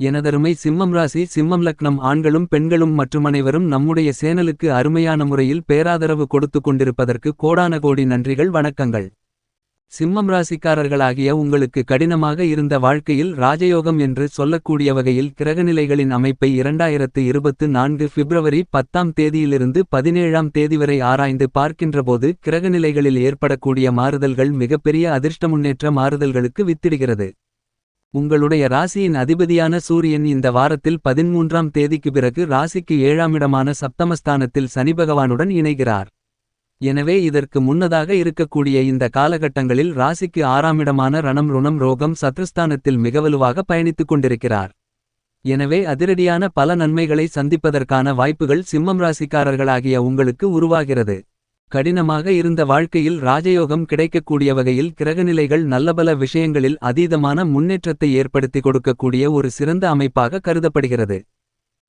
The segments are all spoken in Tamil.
எனதருமை சிம்மம் ராசி சிம்மம் லக்னம் ஆண்களும் பெண்களும் மற்றும் அனைவரும் நம்முடைய சேனலுக்கு அருமையான முறையில் பேராதரவு கொடுத்து கொண்டிருப்பதற்கு கோடான கோடி நன்றிகள் வணக்கங்கள். சிம்மம் ராசிக்காரர்களாகிய உங்களுக்கு கடினமாக இருந்த வாழ்க்கையில் ராஜயோகம் என்று சொல்லக்கூடிய வகையில் கிரகநிலைகளின் அமைப்பை இரண்டாயிரத்து இருபத்து நான்கு பிப்ரவரி பத்தாம் தேதியிலிருந்து பதினேழாம் தேதி வரை ஆராய்ந்து பார்க்கின்றபோது கிரகநிலைகளில் ஏற்படக்கூடிய மாறுதல்கள் மிகப்பெரிய அதிர்ஷ்ட முன்னேற்ற மாறுதல்களுக்கு வித்திடுகிறது. உங்களுடைய ராசியின் அதிபதியான சூரியன் இந்த வாரத்தில் பதிமூன்றாம் தேதிக்கு பிறகு ராசிக்கு ஏழாமிடமான சப்தமஸ்தானத்தில் சனி பகவானுடன் இணைகிறார். எனவே இதற்கு முன்னதாக இருக்கக்கூடிய இந்த காலகட்டங்களில் ராசிக்கு ஆறாமிடமான ரணம் ருணம் ரோகம் சத்ருஸ்தானத்தில் மிகவலுவாக பயணித்துக் கொண்டிருக்கிறார். எனவே அதிரடியான பல நன்மைகளை சந்திப்பதற்கான வாய்ப்புகள் சிம்மம் ராசிக்காரர்களாகிய உங்களுக்கு உருவாகிறது. கடினமாக இருந்த வாழ்க்கையில் ராஜயோகம் கிடைக்கக்கூடிய வகையில் கிரகநிலைகள் நல்லபல விஷயங்களில் அதீதமான முன்னேற்றத்தை ஏற்படுத்தி கொடுக்கக்கூடிய ஒரு சிறந்த அமைப்பாக கருதப்படுகிறது.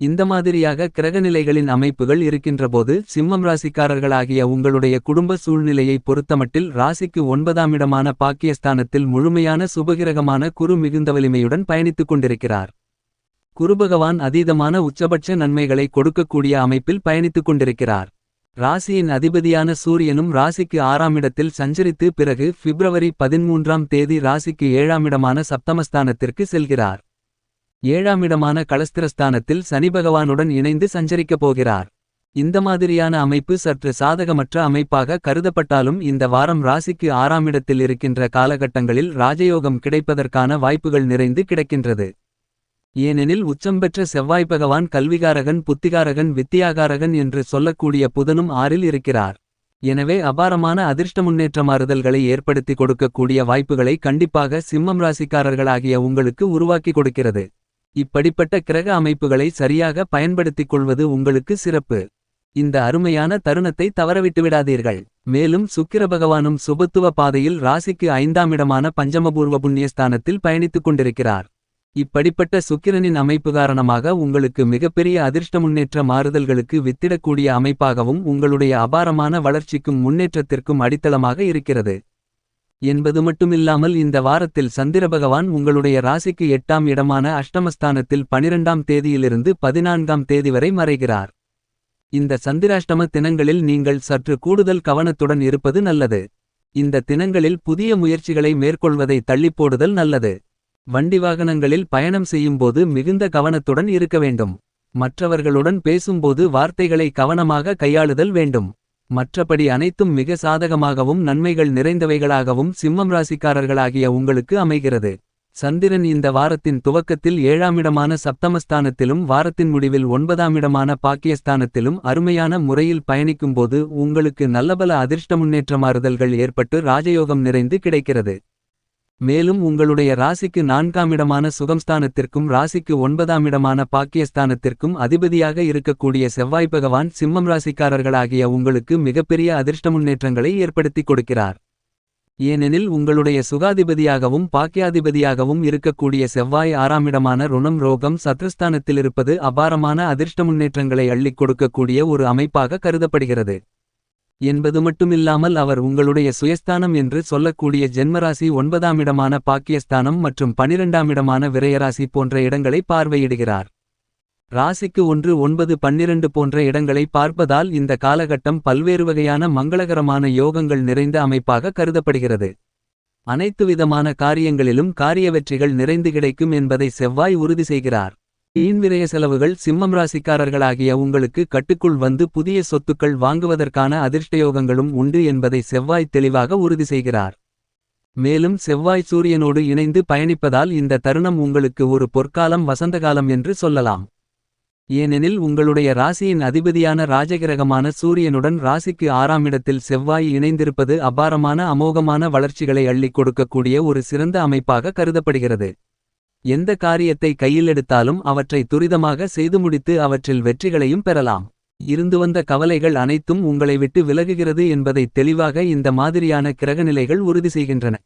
இந்த மாதிரியாக கிரகநிலைகளின் அமைப்புகள் இருக்கின்றபோது சிம்மம் ராசிக்காரர்களாகிய உங்களுடைய குடும்ப சூழ்நிலையை பொறுத்தமட்டில் ராசிக்கு ஒன்பதாம் இடமான பாக்கியஸ்தானத்தில் முழுமையான சுபகிரகமான குரு மிகுந்த வலிமையுடன் பயணித்துக் கொண்டிருக்கிறார். குருபகவான் அதீதமான உச்சபட்ச நன்மைகளை கொடுக்கக்கூடிய அமைப்பில் பயணித்துக் கொண்டிருக்கிறார். ராசியின் அதிபதியான சூரியனும் ராசிக்கு ஆறாம் இடத்தில் சஞ்சரித்து பிறகு பிப்ரவரி பதிமூன்றாம் தேதி ராசிக்கு ஏழாம் இடமான சப்தமஸ்தானத்திற்கு செல்கிறார். ஏழாம் இடமான களஸ்திரஸ்தானத்தில் சனி பகவானுடன் இணைந்து சஞ்சரிக்கப் போகிறார். இந்த மாதிரியான அமைப்பு சற்று சாதகமற்ற அமைப்பாக கருதப்பட்டாலும் இந்த வாரம் ராசிக்கு ஆறாம் இடத்தில் இருக்கின்ற காலகட்டங்களில் ராஜயோகம் கிடைப்பதற்கான வாய்ப்புகள் நிறைந்து கிடக்கின்றது. ஏனெனில் உச்சம் பெற்ற செவ்வாய் பகவான் கல்விகாரகன் புத்திகாரகன் வித்தியாகாரகன் என்று சொல்லக்கூடிய புதனும் ஆறில் இருக்கிறார். எனவே அபாரமான அதிர்ஷ்ட முன்னேற்ற மாறுதல்களை ஏற்படுத்தி கொடுக்கக்கூடிய வாய்ப்புகளை கண்டிப்பாக சிம்மம் ராசிக்காரர்களாகிய உங்களுக்கு உருவாக்கி கொடுக்கிறது. இப்படிப்பட்ட கிரக அமைப்புகளை சரியாக பயன்படுத்திக் கொள்வது உங்களுக்கு சிறப்பு. இந்த அருமையான தருணத்தை தவறவிட்டுவிடாதீர்கள் மேலும் சுக்கிர பகவானும் சுபத்துவ பாதையில் ராசிக்கு ஐந்தாம் இடமான பஞ்சமபூர்வ புண்ணியஸ்தானத்தில் பயணித்துக் கொண்டிருக்கிறார். இப்படிப்பட்ட சுக்கிரனின் அமைப்பு காரணமாக உங்களுக்கு மிகப்பெரிய அதிர்ஷ்ட முன்னேற்ற மாறுதல்களுக்கு வித்திடக்கூடிய அமைப்பாகவும் உங்களுடைய அபாரமான வளர்ச்சிக்கும் முன்னேற்றத்திற்கும் அடித்தளமாக இருக்கிறது. என்பது மட்டுமில்லாமல் இந்த வாரத்தில் சந்திர பகவான் உங்களுடைய ராசிக்கு எட்டாம் இடமான அஷ்டமஸ்தானத்தில் பனிரெண்டாம் தேதியிலிருந்து பதினான்காம் தேதி வரை மறைகிறார். இந்த சந்திராஷ்டம தினங்களில் நீங்கள் சற்று கூடுதல் கவனத்துடன் இருப்பது நல்லது. இந்த தினங்களில் புதிய முயற்சிகளை மேற்கொள்வதை தள்ளிப்போடுதல் நல்லது. வண்டி வாகனங்களில் பயணம் செய்யும்போது மிகுந்த கவனத்துடன் இருக்க வேண்டும். மற்றவர்களுடன் பேசும்போது வார்த்தைகளை கவனமாக கையாளுதல் வேண்டும். மற்றபடி அனைத்தும் மிக சாதகமாகவும் நன்மைகள் நிறைந்தவைகளாகவும் சிம்மம் ராசிக்காரர்களாகிய உங்களுக்கு அமைகிறது. சந்திரன் இந்த வாரத்தின் துவக்கத்தில் ஏழாமிடமான சப்தமஸ்தானத்திலும் வாரத்தின் முடிவில் ஒன்பதாமிடமான பாக்கியஸ்தானத்திலும் அருமையான முறையில் பயணிக்கும்போது உங்களுக்கு நல்லபல அதிர்ஷ்ட முன்னேற்ற மாறுதல்கள் ஏற்பட்டு ராஜயோகம் நிறைந்து கிடைக்கிறது. மேலும் உங்களுடைய ராசிக்கு நான்காமிடமான சுகம்ஸ்தானத்திற்கும் ராசிக்கு ஒன்பதாமிடமான பாக்கியஸ்தானத்திற்கும் அதிபதியாக இருக்கக்கூடிய செவ்வாய் பகவான் சிம்மம் ராசிக்காரர்களாகிய உங்களுக்கு மிகப்பெரிய அதிர்ஷ்ட முன்னேற்றங்களை ஏற்படுத்திக் கொடுக்கிறார். ஏனெனில் உங்களுடைய சுகாதிபதியாகவும் பாக்கியாதிபதியாகவும் இருக்கக்கூடிய செவ்வாய் ஆறாமிடமான ருணம் ரோகம் சத்ருஸ்தானத்தில் இருப்பது அபாரமான அதிர்ஷ்ட முன்னேற்றங்களை அள்ளிக் கொடுக்கக்கூடிய ஒரு அமைப்பாக கருதப்படுகிறது. என்பது மட்டுமில்லாமல் அவர் உங்களுடைய சுயஸ்தானம் என்று சொல்லக்கூடிய ஜென்மராசி ஒன்பதாம் இடமான பாக்கியஸ்தானம் மற்றும் பனிரெண்டாம் இடமான விரயராசி போன்ற இடங்களை பார்வையிடுகிறார். ராசிக்கு ஒன்று ஒன்பது பன்னிரண்டு போன்ற இடங்களை பார்ப்பதால் இந்த காலகட்டம் பல்வேறு வகையான மங்களகரமான யோகங்கள் நிறைந்த அமைப்பாக கருதப்படுகிறது. அனைத்து விதமான காரியங்களிலும் காரிய வெற்றிகள் நிறைந்து கிடைக்கும் என்பதை செவ்வாய் உறுதி செய்கிறார். வீண்விரய செலவுகள் சிம்மம் ராசிக்காரர்களாகிய உங்களுக்கு கட்டுக்குள் வந்து புதிய சொத்துக்கள் வாங்குவதற்கான அதிர்ஷ்டயோகங்களும் உண்டு என்பதை செவ்வாய் தெளிவாக உறுதி செய்கிறார். மேலும் செவ்வாய் சூரியனோடு இணைந்து பயணிப்பதால் இந்த தருணம் உங்களுக்கு ஒரு பொற்காலம் வசந்தகாலம் என்று சொல்லலாம். ஏனெனில் உங்களுடைய ராசியின் அதிபதியான ராஜகிரகமான சூரியனுடன் ராசிக்கு ஆறாம் இடத்தில் செவ்வாய் இணைந்திருப்பது அபாரமான அமோகமான வளர்ச்சிகளை அள்ளிக் கொடுக்கக்கூடிய ஒரு சிறந்த அமைப்பாக கருதப்படுகிறது. எந்த காரியத்தை கையிலெடுத்தாலும் அவற்றை துரிதமாக செய்து முடித்து அவற்றில் வெற்றிகளையும் பெறலாம். இருந்து வந்த கவலைகள் அனைத்தும் உங்களை விட்டு விலகுகிறது என்பதை தெளிவாக இந்த மாதிரியான கிரகநிலைகள் உறுதி செய்கின்றன.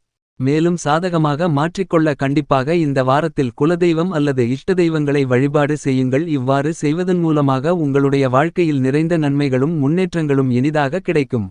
மேலும் சாதகமாக மாற்றிக்கொள்ள கண்டிப்பாக இந்த வாரத்தில் குலதெய்வம் அல்லது இஷ்ட தெய்வங்களை வழிபாடு செய்யுங்கள். இவ்வாறு செய்வதன் மூலமாக உங்களுடைய வாழ்க்கையில் நிறைந்த நன்மைகளும் முன்னேற்றங்களும் இனிதாக கிடைக்கும்.